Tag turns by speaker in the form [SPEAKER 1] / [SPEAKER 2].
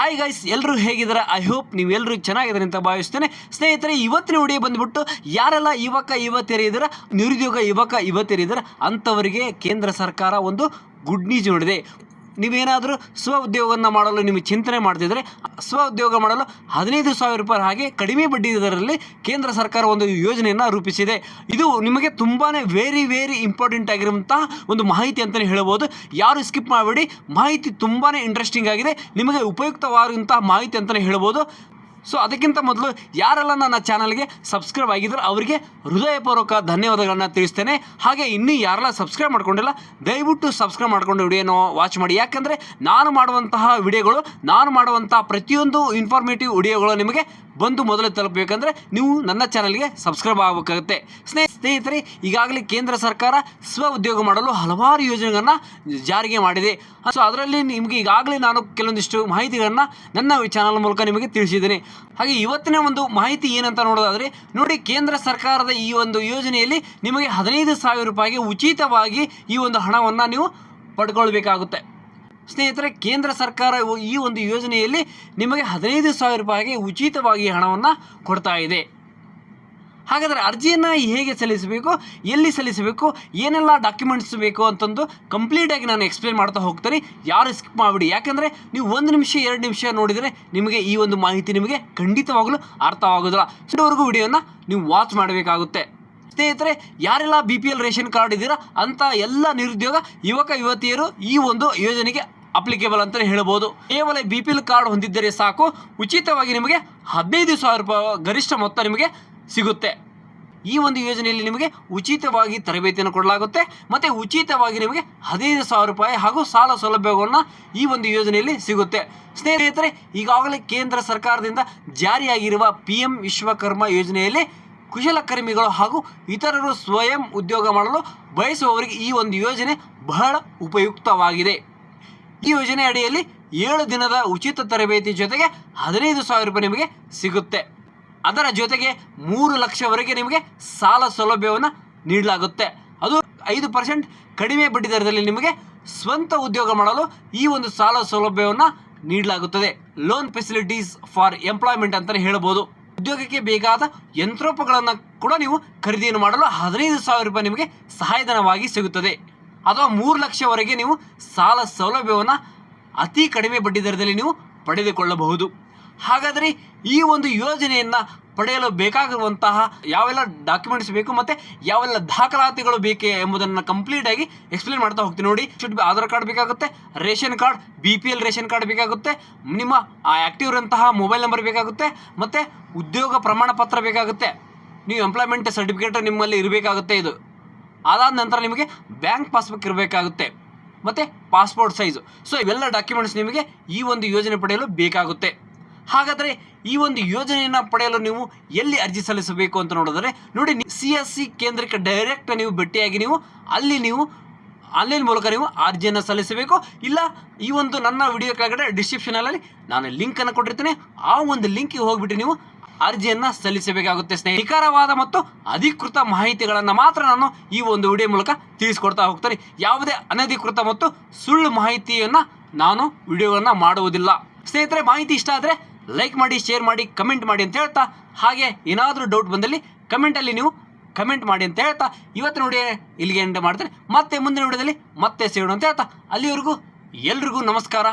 [SPEAKER 1] Hi guys ಎಲ್ಲರೂ ಹೇಗಿದ್ದಾರೆ? I hope ನೀವೆಲ್ಲರೂ ಚೆನ್ನಾಗಿದ್ದಾರೆ ಅಂತ ಭಾವಿಸ್ತೇನೆ. ಸ್ನೇಹಿತರೆ, ಇವತ್ತಿನ ವಿಡಿಯೋ ಬಂದ್ಬಿಟ್ಟು ಯಾರೆಲ್ಲ ಯುವಕ, ಯುವತಿಯರಿದ್ದೀರ, ನಿರುದ್ಯೋಗ, ಯುವಕ, ಯುವತಿಯರಿದ್ದೀರ, ಅಂಥವರಿಗೆ ಕೇಂದ್ರ ಸರ್ಕಾರ ಒಂದು ಗುಡ್ ನ್ಯೂಸ್ ನೋಡಿದೆ. ನೀವೇನಾದರೂ ಸ್ವ ಉದ್ಯೋಗವನ್ನು ಮಾಡಲು ನಿಮಗೆ ಚಿಂತನೆ ಮಾಡ್ತಿದ್ರೆ, ಸ್ವ ಉದ್ಯೋಗ ಮಾಡಲು ಹದಿನೈದು ಸಾವಿರ ರೂಪಾಯಿ ಹಾಗೆ ಕಡಿಮೆ ಬಡ್ಡಿ ದರದಲ್ಲಿ ಕೇಂದ್ರ ಸರ್ಕಾರ ಒಂದು ಯೋಜನೆಯನ್ನು ರೂಪಿಸಿದೆ. ಇದು ನಿಮಗೆ ತುಂಬಾ ವೆರಿ ವೆರಿ ಇಂಪಾರ್ಟೆಂಟ್ ಆಗಿರುವಂತಹ ಒಂದು ಮಾಹಿತಿ ಅಂತಲೇ ಹೇಳ್ಬೋದು. ಯಾರು ಸ್ಕಿಪ್ ಮಾಡಬೇಡಿ. ಮಾಹಿತಿ ತುಂಬಾ ಇಂಟ್ರೆಸ್ಟಿಂಗ್ ಆಗಿದೆ. ನಿಮಗೆ ಉಪಯುಕ್ತವಾದಂತಹ ಮಾಹಿತಿ ಅಂತಲೇ ಹೇಳ್ಬೋದು. ಸೊ ಅದಕ್ಕಿಂತ ಮೊದಲು ಯಾರೆಲ್ಲ ನನ್ನ ಚಾನಲ್ಗೆ ಸಬ್ಸ್ಕ್ರೈಬ್ ಆಗಿದ್ರು ಅವರಿಗೆ ಹೃದಯಪೂರ್ವಕ ಧನ್ಯವಾದಗಳನ್ನು ತಿಳಿಸ್ತೇನೆ. ಹಾಗೆ ಇನ್ನೂ ಯಾರೆಲ್ಲ ಸಬ್ಸ್ಕ್ರೈಬ್ ಮಾಡ್ಕೊಂಡಿಲ್ಲ, ದಯವಿಟ್ಟು ಸಬ್ಸ್ಕ್ರೈಬ್ ಮಾಡ್ಕೊಂಡು ವಿಡಿಯೋನೋ ವಾಚ್ ಮಾಡಿ. ಯಾಕಂದರೆ ನಾನು ಮಾಡುವಂತಹ ವಿಡಿಯೋಗಳು, ನಾನು ಮಾಡುವಂತಹ ಪ್ರತಿಯೊಂದು ಇನ್ಫಾರ್ಮೇಟಿವ್ ವಿಡಿಯೋಗಳು ನಿಮಗೆ ಬಂದು ಮೊದಲು ತಲುಪಬೇಕಂದ್ರೆ ನೀವು ನನ್ನ ಚಾನಲ್ಗೆ ಸಬ್ಸ್ಕ್ರೈಬ್ ಆಗಬೇಕಾಗುತ್ತೆ. ಸ್ನೇಹ ಸ್ನೇಹಿತರೆ, ಈಗಾಗಲೇ ಕೇಂದ್ರ ಸರ್ಕಾರ ಸ್ವ ಉದ್ಯೋಗ ಮಾಡಲು ಹಲವಾರು ಯೋಜನೆಗಳನ್ನು ಜಾರಿಗೆ ಮಾಡಿದೆ. ಸೊ ಅದರಲ್ಲಿ ನಿಮಗೆ ಈಗಾಗಲೇ ನಾನು ಕೆಲವೊಂದಿಷ್ಟು ಮಾಹಿತಿಗಳನ್ನು ನನ್ನ ಚಾನಲ್ ಮೂಲಕ ನಿಮಗೆ ತಿಳಿಸಿದ್ದೇನೆ. ಹಾಗೆ ಇವತ್ತಿನ ಒಂದು ಮಾಹಿತಿ ಏನಂತ ನೋಡೋದಾದರೆ, ನೋಡಿ ಕೇಂದ್ರ ಸರ್ಕಾರದ ಈ ಒಂದು ಯೋಜನೆಯಲ್ಲಿ ನಿಮಗೆ ಹದಿನೈದು ಸಾವಿರ ರೂಪಾಯಿಗೆ ಉಚಿತವಾಗಿ ಈ ಒಂದು ಹಣವನ್ನು ನೀವು ಪಡ್ಕೊಳ್ಬೇಕಾಗುತ್ತೆ. ಸ್ನೇಹಿತರೆ, ಕೇಂದ್ರ ಸರ್ಕಾರ ಈ ಒಂದು ಯೋಜನೆಯಲ್ಲಿ ನಿಮಗೆ ಹದಿನೈದು ಸಾವಿರ ರೂಪಾಯಿಗೆ ಉಚಿತವಾಗಿ ಹಣವನ್ನು ಕೊಡ್ತಾ ಇದೆ. ಹಾಗಾದರೆ ಅರ್ಜಿಯನ್ನು ಹೇಗೆ ಸಲ್ಲಿಸಬೇಕು, ಎಲ್ಲಿ ಸಲ್ಲಿಸಬೇಕು, ಏನೆಲ್ಲ ಡಾಕ್ಯುಮೆಂಟ್ಸ್ ಬೇಕು ಅಂತಂದು ಕಂಪ್ಲೀಟಾಗಿ ನಾನು ಎಕ್ಸ್ಪ್ಲೇನ್ ಮಾಡ್ತಾ ಹೋಗ್ತೀನಿ. ಯಾರು ಸ್ಕಿಪ್ ಮಾಡಿಬಿಡಿ. ಯಾಕಂದರೆ ನೀವು ಒಂದು ನಿಮಿಷ, ಎರಡು ನಿಮಿಷ ನೋಡಿದರೆ ನಿಮಗೆ ಈ ಒಂದು ಮಾಹಿತಿ ನಿಮಗೆ ಖಂಡಿತವಾಗಲೂ ಅರ್ಥವಾಗೋದಿಲ್ಲ. ಇಷ್ಟವರೆಗೂ ವಿಡಿಯೋನ ನೀವು ವಾಚ್ ಮಾಡಬೇಕಾಗುತ್ತೆ. ಸ್ನೇಹಿತರೆ, ಯಾರೆಲ್ಲ B P L ration card ಇದ್ದೀರಾ ಅಂಥ ಎಲ್ಲ ನಿರುದ್ಯೋಗ ಯುವಕ, ಯುವತಿಯರು ಈ ಒಂದು ಯೋಜನೆಗೆ ಅಪ್ಲಿಕೇಬಲ್ ಅಂತಲೇ ಹೇಳ್ಬೋದು. ಕೇವಲ ಬಿ ಪಿ ಎಲ್ ಕಾರ್ಡ್ ಹೊಂದಿದ್ದರೆ ಸಾಕು. ಉಚಿತವಾಗಿ ನಿಮಗೆ ಹದಿನೈದು ಸಾವಿರ ರೂಪಾಯಿ ಗರಿಷ್ಠ ಮೊತ್ತ ನಿಮಗೆ ಸಿಗುತ್ತೆ. ಈ ಒಂದು ಯೋಜನೆಯಲ್ಲಿ ನಿಮಗೆ ಉಚಿತವಾಗಿ ತರಬೇತಿಯನ್ನು ಕೊಡಲಾಗುತ್ತೆ. ಮತ್ತು ಉಚಿತವಾಗಿ ನಿಮಗೆ ಹದಿನೈದು ಸಾವಿರ ರೂಪಾಯಿ ಹಾಗೂ ಸಾಲ ಸೌಲಭ್ಯಗಳನ್ನು ಈ ಒಂದು ಯೋಜನೆಯಲ್ಲಿ ಸಿಗುತ್ತೆ. ಸ್ನೇಹಿತರೆ, ಈಗಾಗಲೇ ಕೇಂದ್ರ ಸರ್ಕಾರದಿಂದ ಜಾರಿಯಾಗಿರುವ ಪಿ ಎಂ ವಿಶ್ವಕರ್ಮ ಯೋಜನೆಯಲ್ಲಿ ಕುಶಲಕರ್ಮಿಗಳು ಹಾಗೂ ಇತರರು ಸ್ವಯಂ ಉದ್ಯೋಗ ಮಾಡಲು ಬಯಸುವವರಿಗೆ ಈ ಒಂದು ಯೋಜನೆ ಬಹಳ ಉಪಯುಕ್ತವಾಗಿದೆ. ಈ ಯೋಜನೆ ಅಡಿಯಲ್ಲಿ ಏಳು ದಿನದ ಉಚಿತ ತರಬೇತಿ ಜೊತೆಗೆ ಹದಿನೈದು ಸಾವಿರ ರೂಪಾಯಿ ನಿಮಗೆ ಸಿಗುತ್ತೆ. ಅದರ ಜೊತೆಗೆ ಮೂರು ಲಕ್ಷವರೆಗೆ ನಿಮಗೆ ಸಾಲ ಸೌಲಭ್ಯವನ್ನು ನೀಡಲಾಗುತ್ತೆ. ಅದು ಐದು ಪರ್ಸೆಂಟ್ ಕಡಿಮೆ ಬಡ್ಡಿ ದರದಲ್ಲಿ ನಿಮಗೆ ಸ್ವಂತ ಉದ್ಯೋಗ ಮಾಡಲು ಈ ಒಂದು ಸಾಲ ಸೌಲಭ್ಯವನ್ನು ನೀಡಲಾಗುತ್ತದೆ. ಲೋನ್ ಫೆಸಿಲಿಟೀಸ್ ಫಾರ್ ಎಂಪ್ಲಾಯ್ಮೆಂಟ್ ಅಂತಲೇ ಹೇಳ್ಬೋದು. ಉದ್ಯೋಗಕ್ಕೆ ಬೇಕಾದ ಯಂತ್ರೋಪಗಳನ್ನು ಕೂಡ ನೀವು ಖರೀದಿಯನ್ನು ಮಾಡಲು ಹದಿನೈದು ಸಾವಿರ ರೂಪಾಯಿ ನಿಮಗೆ ಸಹಾಯಧನವಾಗಿ ಸಿಗುತ್ತದೆ. ಅಥವಾ ಮೂರು ಲಕ್ಷವರೆಗೆ ನೀವು ಸಾಲ ಸೌಲಭ್ಯವನ್ನು ಅತಿ ಕಡಿಮೆ ಬಡ್ಡಿ ದರದಲ್ಲಿ ನೀವು ಪಡೆದುಕೊಳ್ಳಬಹುದು. ಹಾಗಾದರೆ ಈ ಒಂದು ಯೋಜನೆಯನ್ನು ಪಡೆಯಲು ಬೇಕಾಗಿರುವಂತಹ ಯಾವೆಲ್ಲ ಡಾಕ್ಯುಮೆಂಟ್ಸ್ ಬೇಕು ಮತ್ತು ಯಾವೆಲ್ಲ ದಾಖಲಾತಿಗಳು ಬೇಕೇ ಎಂಬುದನ್ನು ಕಂಪ್ಲೀಟಾಗಿ ಎಕ್ಸ್ಪ್ಲೇನ್ ಮಾಡ್ತಾ ಹೋಗ್ತೀನಿ ನೋಡಿ. ಶುಡ್ ಬಿ ಆಧಾರ್ ಕಾರ್ಡ್ ಬೇಕಾಗುತ್ತೆ, ration card B P L ration card ಬೇಕಾಗುತ್ತೆ, ನಿಮ್ಮ ಆ್ಯಕ್ಟಿವ್ ಇರುವಂತಹ ಮೊಬೈಲ್ ನಂಬರ್ ಬೇಕಾಗುತ್ತೆ, ಮತ್ತು ಉದ್ಯೋಗ ಪ್ರಮಾಣ ಪತ್ರ ಬೇಕಾಗುತ್ತೆ. ನೀವು ಎಂಪ್ಲಾಯ್ಮೆಂಟ್ ಸರ್ಟಿಫಿಕೇಟ್ ನಿಮ್ಮಲ್ಲಿ ಇರಬೇಕಾಗುತ್ತೆ ಇದು. ಅದಾದ ನಂತರ ನಿಮಗೆ ಬ್ಯಾಂಕ್ ಪಾಸ್ಬುಕ್ ಇರಬೇಕಾಗುತ್ತೆ, ಮತ್ತು ಪಾಸ್ಪೋರ್ಟ್ ಸೈಜು ಸೊ ಇವೆಲ್ಲ ಡಾಕ್ಯುಮೆಂಟ್ಸ್ ನಿಮಗೆ ಈ ಒಂದು ಯೋಜನೆ ಪಡೆಯಲು ಬೇಕಾಗುತ್ತೆ. ಹಾಗಾದರೆ ಈ ಒಂದು ಯೋಜನೆಯನ್ನು ಪಡೆಯಲು ನೀವು ಎಲ್ಲಿ ಅರ್ಜಿ ಸಲ್ಲಿಸಬೇಕು ಅಂತ ನೋಡಿದರೆ, ನೋಡಿ ಸಿ ಎಸ್ ಸಿ ಕೇಂದ್ರಕ್ಕೆ ಡೈರೆಕ್ಟ್ ನೀವು ಭೇಟಿಯಾಗಿ ನೀವು ಅಲ್ಲಿ ನೀವು ಆನ್ಲೈನ್ ಮೂಲಕ ನೀವು ಅರ್ಜಿಯನ್ನು ಸಲ್ಲಿಸಬೇಕು. ಇಲ್ಲ, ಈ ಒಂದು ನನ್ನ ವಿಡಿಯೋ ಕೆಳಗಡೆ ಡಿಸ್ಕ್ರಿಪ್ಷನಲ್ಲಿ ನಾನು ಲಿಂಕನ್ನು ಕೊಟ್ಟಿರ್ತೇನೆ. ಆ ಒಂದು ಲಿಂಕಿಗೆ ಹೋಗ್ಬಿಟ್ಟು ನೀವು ಅರ್ಜಿಯನ್ನು ಸಲ್ಲಿಸಬೇಕಾಗುತ್ತೆ ಸ್ನೇಹಿತರೆ. ನಿಖರವಾದ ಮತ್ತು ಅಧಿಕೃತ ಮಾಹಿತಿಗಳನ್ನು ಮಾತ್ರ ನಾನು ಈ ಒಂದು ವಿಡಿಯೋ ಮೂಲಕ ತಿಳಿಸ್ಕೊಡ್ತಾ ಹೋಗ್ತೀನಿ. ಯಾವುದೇ ಅನಧಿಕೃತ ಮತ್ತು ಸುಳ್ಳು ಮಾಹಿತಿಯನ್ನು ನಾನು ವಿಡಿಯೋಗಳನ್ನು ಮಾಡುವುದಿಲ್ಲ. ಸ್ನೇಹಿತರೆ, ಮಾಹಿತಿ ಇಷ್ಟ ಆದರೆ ಲೈಕ್ ಮಾಡಿ ಶೇರ್ ಮಾಡಿ ಕಮೆಂಟ್ ಮಾಡಿ ಅಂತ ಹೇಳ್ತಾ, ಹಾಗೆ ಏನಾದರೂ ಡೌಟ್ ಬಂದಲ್ಲಿ ಕಮೆಂಟಲ್ಲಿ ನೀವು ಕಮೆಂಟ್ ಮಾಡಿ ಅಂತ ಹೇಳ್ತಾ, ಇವತ್ತು ನೋಡಿ ಇಲ್ಲಿಗೆ ಎಂಡ್ ಮಾಡ್ತಾರೆ ಮತ್ತೆ ಮುಂದಿನ ವಿಡಿಯೋದಲ್ಲಿ ಮತ್ತೆ ಸೇರೋಣ ಅಂತ ಹೇಳ್ತಾ, ಅಲ್ಲಿವರೆಗೂ ಎಲ್ರಿಗೂ ನಮಸ್ಕಾರ.